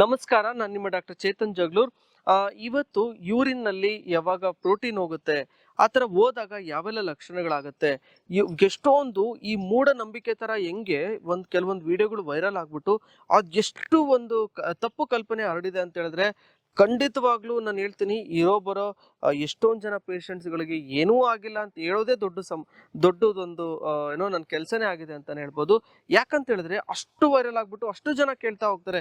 ನಮಸ್ಕಾರ, ನಾನು ನಿಮ್ಮ ಡಾಕ್ಟರ್ ಚೇತನ್ ಜಗ್ಲೂರ್. ಇವತ್ತು ಯೂರಿನ್ನಲ್ಲಿ ಯಾವಾಗ ಪ್ರೋಟೀನ್ ಹೋಗುತ್ತೆ, ಆ ಥರ ಹೋದಾಗ ಯಾವೆಲ್ಲ ಲಕ್ಷಣಗಳಾಗುತ್ತೆ ಎಷ್ಟೊಂದು ಈ ಮೂಢನಂಬಿಕೆ ತರ ಹೆಂಗೆ ಒಂದು ಕೆಲವೊಂದು ವಿಡಿಯೋಗಳು ವೈರಲ್ ಆಗ್ಬಿಟ್ಟು, ಅದು ಎಷ್ಟು ಒಂದು ತಪ್ಪು ಕಲ್ಪನೆ ಹರಡಿದೆ ಅಂತ ಹೇಳಿದ್ರೆ ಖಂಡಿತವಾಗ್ಲೂ ನಾನು ಹೇಳ್ತೀನಿ ಇರೋ ಬರೋ ಎಷ್ಟೊಂದು ಜನ ಪೇಷಂಟ್ಸ್ಗಳಿಗೆ ಗಳಿಗೆ ಏನೂ ಆಗಿಲ್ಲ ಅಂತ ಹೇಳೋದೇ ದೊಡ್ಡ ಸಂ, ದೊಡ್ಡದೊಂದು ಏನೋ ನನ್ನ ಕೆಲಸನೇ ಆಗಿದೆ ಅಂತಲೇ ಹೇಳ್ಬೋದು. ಯಾಕಂತ ಹೇಳಿದ್ರೆ, ಅಷ್ಟು ವೈರಲ್ ಆಗಿಬಿಟ್ಟು ಅಷ್ಟು ಜನ ಕೇಳ್ತಾ ಹೋಗ್ತಾರೆ.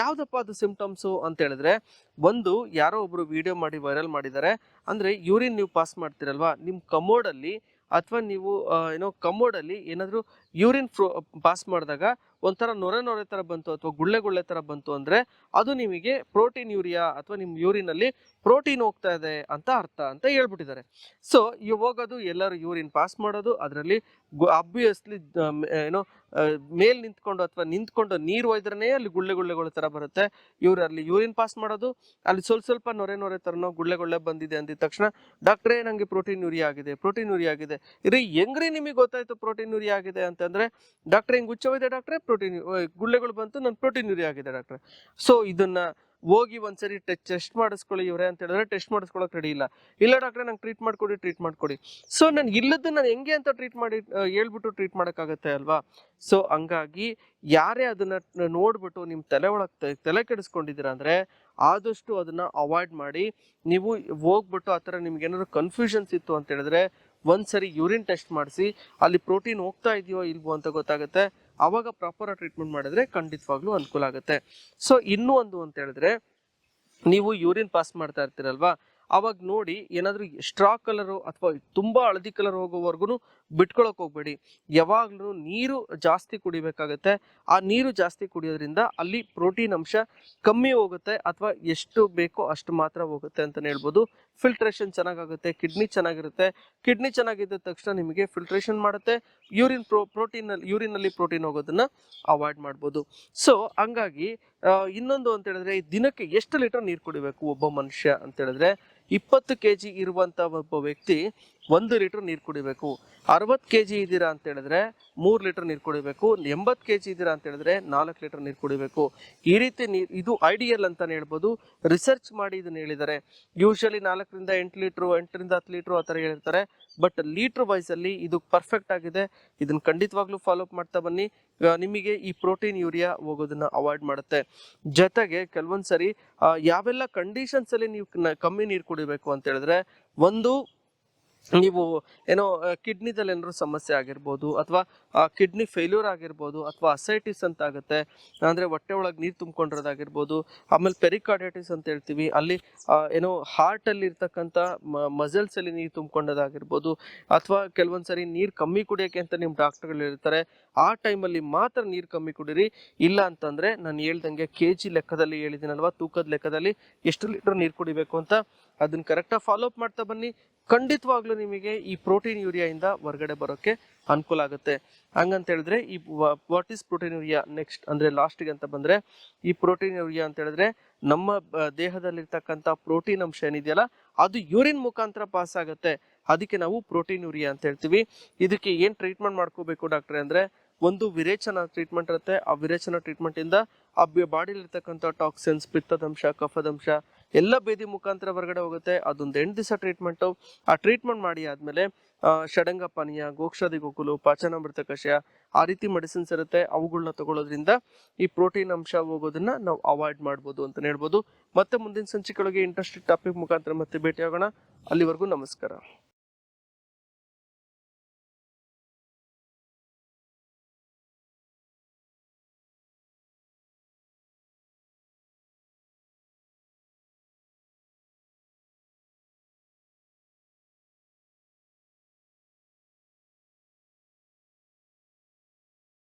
ಯಾವುದಪ್ಪ ಅದು ಸಿಂಪ್ಟಮ್ಸು ಅಂತ ಹೇಳಿದ್ರೆ, ಒಂದು, ಯಾರೋ ಒಬ್ಬರು ವಿಡಿಯೋ ಮಾಡಿ ವೈರಲ್ ಮಾಡಿದ್ದಾರೆ ಅಂದ್ರೆ ಯೂರಿನ್ ನೀವು ಪಾಸ್ ಮಾಡ್ತಿರಲ್ವಾ? ನಿಮ್ಮ ಕಮೋಡಲ್ಲಿ ಅಥವಾ ನೀವು ಏನೋ ಕಮೋಡಲ್ಲಿ ಏನಾದ್ರು ಯೂರಿನ್ ಫ್ರೋ, ಪಾಸ್ ಮಾಡಿದಾಗ ಒಂಥರ ನೊರೆ ನೊರೆ ಥರ ಬಂತು ಅಥವಾ ಗುಳ್ಳೆ ಗುಳ್ಳೆ ತರ ಬಂತು ಅಂದ್ರೆ ಅದು ನಿಮಗೆ ಪ್ರೋಟೀನ್ ಯೂರಿಯಾ ಅಥವಾ ನಿಮ್ಮ ಯೂರಿನ್ ಅಲ್ಲಿ ಪ್ರೋಟೀನ್ ಹೋಗ್ತಾ ಇದೆ ಅಂತ ಅರ್ಥ ಅಂತ ಹೇಳ್ಬಿಟ್ಟಿದ್ದಾರೆ. ಸೊ ಹೋಗೋದು ಎಲ್ಲರೂ ಯೂರಿನ್ ಪಾಸ್ ಮಾಡೋದು, ಅದರಲ್ಲಿ ಅಬ್ವಿಯಸ್ಲಿ ಏನೋ ಮೇಲೆ ನಿಂತ್ಕೊಂಡು ಅಥವಾ ನಿಂತ್ಕೊಂಡು ನೀರು ಒಯ್ದ್ರೇ ಅಲ್ಲಿ ಗುಳ್ಳೆ ಗುಳ್ಳೆಗಳ ತರ ಬರುತ್ತೆ. ಇವ್ರು ಅಲ್ಲಿ ಯೂರಿನ್ ಪಾಸ್ ಮಾಡೋದು, ಅಲ್ಲಿ ಸ್ವಲ್ಪ ಸ್ವಲ್ಪ ನೊರೆ ನೊರೆ ಥರನೋ ಗುಳ್ಳೆ ಗುಳ್ಳೆ ಬಂದಿದೆ ಅಂದಿದ ತಕ್ಷಣ ಡಾಕ್ಟ್ರೇ ನಂಗೆ ಪ್ರೋಟೀನ್ ಯೂರಿಯಾ ಆಗಿದೆ, ಪ್ರೋಟೀನ್ ಯೂರಿಯಾ ಆಗಿದೆ. ಇರಿ, ಹೆಂಗ್ರಿ ನಿಮಗೆ ಗೊತ್ತಾಯ್ತು ಪ್ರೋಟೀನ್ ಯೂರಿಯಾ ಆಗಿದೆ ಅಂತಂದ್ರೆ ಡಾಕ್ಟ್ರೆ ಹಿಂಗ್ ಹುಚ್ಚವಿದೆ ಡಾಕ್ಟ್ರೆ ಪ್ರೋಟೀನ್ ಗುಳ್ಳೆಗಳು ಬಂತು, ನನ್ ಪ್ರೋಟೀನ್ ಯೂರಿಯಾ ಆಗಿದೆ ಡಾಕ್ಟ್ರೆ ಸೊ ಇದನ್ನ ಹೋಗಿ ಒಂದ್ಸರಿ ಟೆಸ್ಟ್ ಮಾಡಿಸ್ಕೊಳ್ಳಿ ಇವ್ರೆ ಅಂತ ಹೇಳಿದ್ರೆ ಟೆಸ್ಟ್ ಮಾಡಿಸ್ಕೊಳಕ್ ರೆಡಿ ಇಲ್ಲ. ಇಲ್ಲ ಡಾಕ್ಟ್ರೆ ನಂಗೆ ಟ್ರೀಟ್ ಮಾಡ್ಕೊಡಿ ಟ್ರೀಟ್ ಮಾಡ್ಕೊಡಿ. ಸೊ ನಾನು ಇಲ್ಲದ ನಾನು ಹೆಂಗೆ ಅಂತ ಟ್ರೀಟ್ ಮಾಡಿ ಹೇಳ್ಬಿಟ್ಟು ಟ್ರೀಟ್ ಮಾಡೋಕ್ಕಾಗತ್ತೆ ಅಲ್ವಾ? ಸೊ ಹಂಗಾಗಿ ಯಾರೇ ಅದನ್ನ ನೋಡ್ಬಿಟ್ಟು ನಿಮ್ಮ ತಲೆ ಒಳಗೆ ತಲೆ ಕೆಡಿಸ್ಕೊಂಡಿದ್ದೀರಾ ಅಂದರೆ ಆದಷ್ಟು ಅದನ್ನ ಅವಾಯ್ಡ್ ಮಾಡಿ. ನೀವು ಹೋಗ್ಬಿಟ್ಟು ಆ ಥರ ನಿಮ್ಗೆ ಏನಾದ್ರು ಕನ್ಫ್ಯೂಷನ್ಸ್ ಇತ್ತು ಅಂತ ಹೇಳಿದ್ರೆ ಒಂದ್ಸರಿ ಯೂರಿನ್ ಟೆಸ್ಟ್ ಮಾಡಿಸಿ, ಅಲ್ಲಿ ಪ್ರೋಟೀನ್ ಹೋಗ್ತಾ ಇದೆಯೋ ಇಲ್ವೋ ಅಂತ ಗೊತ್ತಾಗುತ್ತೆ. ಅವಾಗ ಪ್ರಾಪರ್ ಟ್ರೀಟ್ಮೆಂಟ್ ಮಾಡಿದ್ರೆ ಖಂಡಿತವಾಗ್ಲೂ ಅನುಕೂಲ ಆಗುತ್ತೆ. ಸೊ ಇನ್ನೂ ಒಂದು ಅಂತ ಹೇಳಿದ್ರೆ, ನೀವು ಯೂರಿನ್ ಪಾಸ್ ಮಾಡ್ತಾ ಇರ್ತೀರಲ್ವಾ? ಅವಾಗ ನೋಡಿ ಏನಾದರೂ ಸ್ಟ್ರಾ ಕಲರು ಅಥವಾ ತುಂಬಾ ಹಳದಿ ಕಲರ್ ಹೋಗೋವರೆಗೂ ಬಿಟ್ಕೊಳಕ್ ಹೋಗ್ಬೇಡಿ. ಯಾವಾಗ್ಲೂ ನೀರು ಜಾಸ್ತಿ ಕುಡಿಬೇಕಾಗತ್ತೆ. ಆ ನೀರು ಜಾಸ್ತಿ ಕುಡಿಯೋದ್ರಿಂದ ಅಲ್ಲಿ ಪ್ರೋಟೀನ್ ಅಂಶ ಕಮ್ಮಿ ಹೋಗುತ್ತೆ ಅಥವಾ ಎಷ್ಟು ಬೇಕೋ ಅಷ್ಟು ಮಾತ್ರ ಹೋಗುತ್ತೆ ಅಂತಾನೆ ಹೇಳ್ಬೋದು. ಫಿಲ್ಟ್ರೇಷನ್ ಚೆನ್ನಾಗಾಗುತ್ತೆ ಕಿಡ್ನಿ ಚೆನ್ನಾಗಿರುತ್ತೆ. ಕಿಡ್ನಿ ಚೆನ್ನಾಗಿದ್ದ ತಕ್ಷಣ ನಿಮಗೆ ಫಿಲ್ಟ್ರೇಷನ್ ಮಾಡುತ್ತೆ. ಯೂರಿನ್ ಪ್ರೋ ಪ್ರೋಟೀನ್ ಯೂರಿನ್ ಅಲ್ಲಿ ಪ್ರೋಟೀನ್ ಹೋಗೋದನ್ನ ಅವಾಯ್ಡ್ ಮಾಡ್ಬೋದು. ಸೊ ಹಂಗಾಗಿ ಇನ್ನೊಂದು ಅಂತ ಹೇಳಿದ್ರೆ ದಿನಕ್ಕೆ ಎಷ್ಟು ಲೀಟರ್ ನೀರು ಕುಡಿಬೇಕು ಒಬ್ಬ ಮನುಷ್ಯ ಅಂತ ಹೇಳಿದ್ರೆ ಇಪ್ಪತ್ತು ಕೆ ಜಿ ಇರುವಂತ ಒಬ್ಬ ವ್ಯಕ್ತಿ ಒಂದು ಲೀಟರ್ ನೀರು ಕುಡಿಬೇಕು. ಅರವತ್ತು ಕೆ ಜಿ ಇದ್ದೀರಾ ಅಂತ ಹೇಳಿದ್ರೆ ಮೂರು ಲೀಟರ್ ನೀರು ಕುಡಿಬೇಕು. ಎಂಬತ್ತು ಕೆ ಜಿ ಇದ್ದೀರಾ ಅಂತ ಹೇಳಿದ್ರೆ ನಾಲ್ಕು ಲೀಟರ್ ನೀರು ಕುಡಿಬೇಕು. ಈ ರೀತಿ ನೀರು ಇದು ಐಡಿಯಲ್ ಅಂತಲೇ ಹೇಳ್ಬೋದು. ರಿಸರ್ಚ್ ಮಾಡಿ ಇದನ್ನ ಹೇಳಿದ್ದಾರೆ. ಯೂಶಲಿ ನಾಲ್ಕರಿಂದ ಎಂಟು ಲೀಟ್ರು, ಎಂಟರಿಂದ ಹತ್ತು ಲೀಟ್ರು ಆ ಥರ ಹೇಳಿರ್ತಾರೆ. ಬಟ್ ಲೀಟ್ರ್ ವೈಸಲ್ಲಿ ಇದು ಪರ್ಫೆಕ್ಟ್ ಆಗಿದೆ. ಇದನ್ನು ಖಂಡಿತವಾಗ್ಲೂ ಫಾಲೋ ಅಪ್ ಮಾಡ್ತಾ ಬನ್ನಿ. ನಿಮಗೆ ಈ ಪ್ರೋಟೀನ್ ಯೂರಿಯಾ ಹೋಗೋದನ್ನ ಅವಾಯ್ಡ್ ಮಾಡುತ್ತೆ. ಜೊತೆಗೆ ಕೆಲವೊಂದು ಸರಿ ಯಾವೆಲ್ಲ ಕಂಡೀಷನ್ಸ್ ಅಲ್ಲಿ ನೀವು ಕಮ್ಮಿ ನೀರು ಕುಡಿಬೇಕು ಅಂತ ಹೇಳಿದ್ರೆ ಒಂದು ನೀವು ಏನೋ ಕಿಡ್ನಿದಲ್ಲಿ ಏನಾದ್ರು ಸಮಸ್ಯೆ ಆಗಿರ್ಬೋದು ಅಥವಾ ಕಿಡ್ನಿ ಫೇಲ್ಯೂರ್ ಆಗಿರ್ಬೋದು ಅಥವಾ ಅಸೈಟಿಸ್ ಅಂತ ಆಗುತ್ತೆ, ಅಂದರೆ ಹೊಟ್ಟೆ ಒಳಗೆ ನೀರು ತುಂಬಿಕೊಂಡಿರೋದಾಗಿರ್ಬೋದು, ಆಮೇಲೆ ಪೆರಿಕಾರ್ಡೈಟಿಸ್ ಅಂತ ಹೇಳ್ತೀವಿ, ಅಲ್ಲಿ ಏನೋ ಹಾರ್ಟಲ್ಲಿ ಇರ್ತಕ್ಕಂಥ ಮಸಲ್ಸ್ ಅಲ್ಲಿ ನೀರು ತುಂಬಿಕೊಂಡದಾಗಿರ್ಬೋದು, ಅಥವಾ ಕೆಲವೊಂದ್ಸರಿ ನೀರು ಕಮ್ಮಿ ಕುಡಿಯೋಕ್ಕೆ ಅಂತ ನಿಮ್ಮ ಡಾಕ್ಟರ್ಗಳು ಹೇಳ್ತಾರೆ, ಆ ಟೈಮಲ್ಲಿ ಮಾತ್ರ ನೀರು ಕಮ್ಮಿ ಕುಡೀರಿ, ಇಲ್ಲ ಅಂತಂದರೆ ನಾನು ಹೇಳ್ದಂಗೆ ಕೆ ಜಿ ಲೆಕ್ಕದಲ್ಲಿ ಹೇಳಿದ್ದೀನಲ್ವಾ, ತೂಕದ ಲೆಕ್ಕದಲ್ಲಿ ಎಷ್ಟು ಲೀಟ್ರ್ ನೀರು ಕುಡಿಬೇಕು ಅಂತ ಅದನ್ನ ಕರೆಕ್ಟಾಗಿ ಫಾಲೋ ಅಪ್ ಮಾಡ್ತಾ ಬನ್ನಿ. ಖಂಡಿತವಾಗ್ಲೂ ನಿಮಗೆ ಈ ಪ್ರೋಟೀನ್ ಯೂರಿಯಾಯಿಂದ ಹೊರಗಡೆ ಬರೋಕ್ಕೆ ಅನುಕೂಲ ಆಗುತ್ತೆ. ಹಂಗಂತ ಹೇಳಿದ್ರೆ ಈ what is protein urea next ಅಂದ್ರೆ ಲಾಸ್ಟ್ಗೆ ಅಂತ ಬಂದ್ರೆ, ಈ ಪ್ರೋಟೀನ್ ಯೂರಿಯಾ ಅಂತ ಹೇಳಿದ್ರೆ ನಮ್ಮ ದೇಹದಲ್ಲಿರ್ತಕ್ಕಂಥ ಪ್ರೋಟೀನ್ ಅಂಶ ಏನಿದೆಯಲ್ಲ, ಅದು ಯೂರಿನ್ ಮುಖಾಂತರ ಪಾಸ್ ಆಗುತ್ತೆ. ಅದಕ್ಕೆ ನಾವು ಪ್ರೋಟೀನ್ ಯೂರಿಯಾ ಅಂತ ಹೇಳ್ತೀವಿ. ಇದಕ್ಕೆ ಏನ್ ಟ್ರೀಟ್ಮೆಂಟ್ ಮಾಡ್ಕೋಬೇಕು ಡಾಕ್ಟ್ರೆ ಅಂದ್ರೆ, ಒಂದು ವಿರೇಚನ ಟ್ರೀಟ್ಮೆಂಟ್ ಇರುತ್ತೆ. ಆ ವಿರೇಚನ ಟ್ರೀಟ್ಮೆಂಟ್ ಇಂದ ಆ ಬಾಡಿಲಿರ್ತಕ್ಕಂಥ ಟಾಕ್ಸಿನ್ಸ್ ಪಿತ್ತದಂಶ, ಕಫದಂಶ ಎಲ್ಲ ಬೇದಿ ಮುಖಾಂತರ ಹೊರಗಡೆ ಹೋಗುತ್ತೆ. ಅದೊಂದು ಎಂಟು ದಿವಸ ಟ್ರೀಟ್ಮೆಂಟು ಆ ಟ್ರೀಟ್ಮೆಂಟ್ ಮಾಡಿ ಆದಮೇಲೆ ಷಡಂಗ ಪಾನೀಯ, ಗೋಕ್ಷಾದಿ ಗೋಕುಲು, ಪಾಚನಾಮೃತ ಕಷಾಯ ಆ ರೀತಿ ಮೆಡಿಸಿನ್ಸ್ ಇರುತ್ತೆ. ಅವುಗಳನ್ನ ತಗೊಳ್ಳೋದ್ರಿಂದ ಈ ಪ್ರೋಟೀನ್ ಅಂಶ ಹೋಗೋದನ್ನ ನಾವು ಅವಾಯ್ಡ್ ಮಾಡ್ಬೋದು ಅಂತ ಹೇಳ್ಬೋದು. ಮತ್ತೆ ಮುಂದಿನ ಸಂಚಿಕೆಯೊಳಗೆ ಇಂಟ್ರೆಸ್ಟೆಡ್ ಟಾಪಿಕ್ ಮುಖಾಂತರ ಮತ್ತೆ ಭೇಟಿ ಆಗೋಣ ಅಲ್ಲಿವರೆಗೂ ನಮಸ್ಕಾರ.